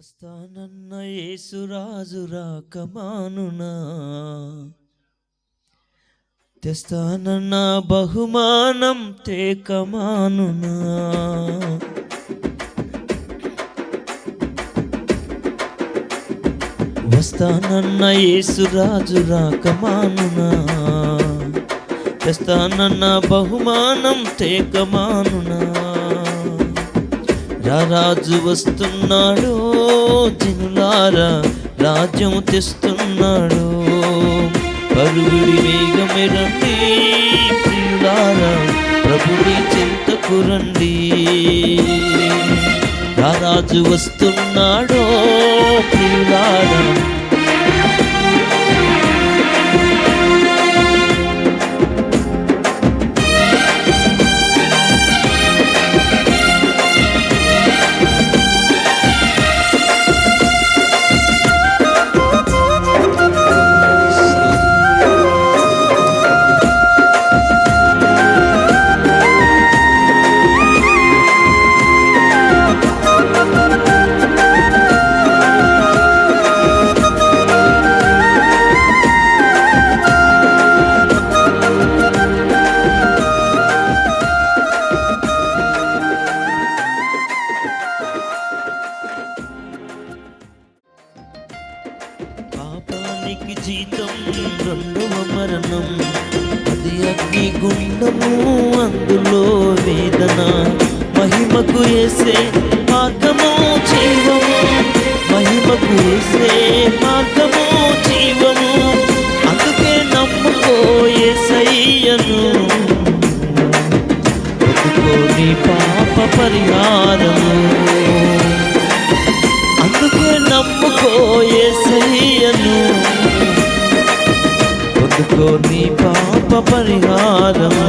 వస్తానన్న యేసురాజు రాకమానునా. తెస్తానన్న బహుమానం తేకమానునా. వస్తానన్న యేసురాజు రాకమానునా. తెస్తానన్న బహుమానం తేకమానునా. రాజు వస్తున్నాడు జినులారా రాజ్యం తెస్తున్నాడు. పరుగుడి వేగమే రండి ప్రియులారా ప్రభుని చింతకు రండి వస్తున్నాడో పాపానికి జీతం రెండవ మరణం. అది అగ్ని గుండము అందులో వేదన. మహిమకు వేసే మార్గము జీవము. మహిమకు వేసే మార్గము జీవము. అందుకే నమ్ముకోయే సయ్యను ఒప్పుకోని పాప పరిహారము. అందుకే నమ్ము యేసయ్యను పొందుకో నీ పాప పరిహారము.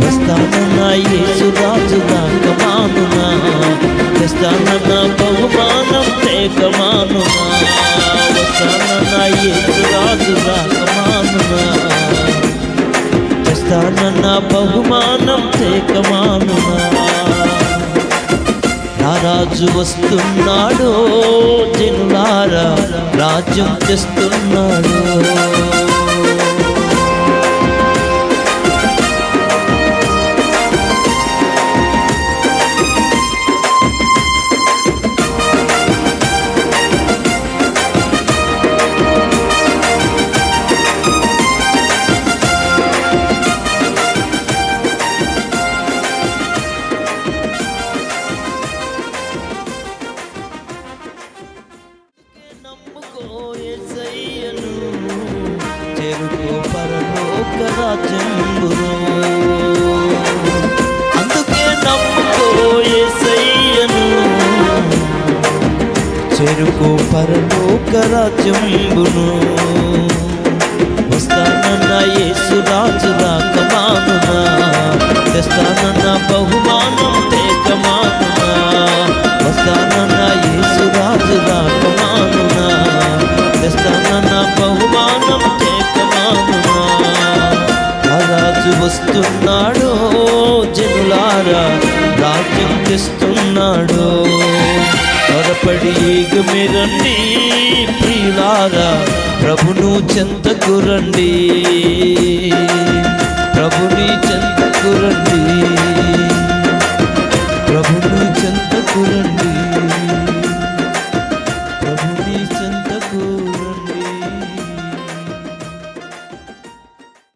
వస్తానన్న యేసు రాజు కమానునా తెస్తానన్న బహుమానం తేకమానునా వస్తానన్న యేసు రాజు కమానునా తెస్తానన్న బహుమానం రాజు వస్తున్నాడు జనులారా రాజ్యం తెస్తున్నాడు చెరుకు పరలోక రాజ్యంబును అందుకే నమ్ముకో యేసయ్యను చెరుకు పరలోక రాజ్యంబును వస్తానన్న యేసు రాజు రాకమానునా తెస్తానన్న బహుమా తెస్తున్నాడో జనులారా రాజ్యం తెస్తున్నాడో. త్వరపడి ఏగమే రండి ప్రియులారా ప్రభును చెంతకు రండి.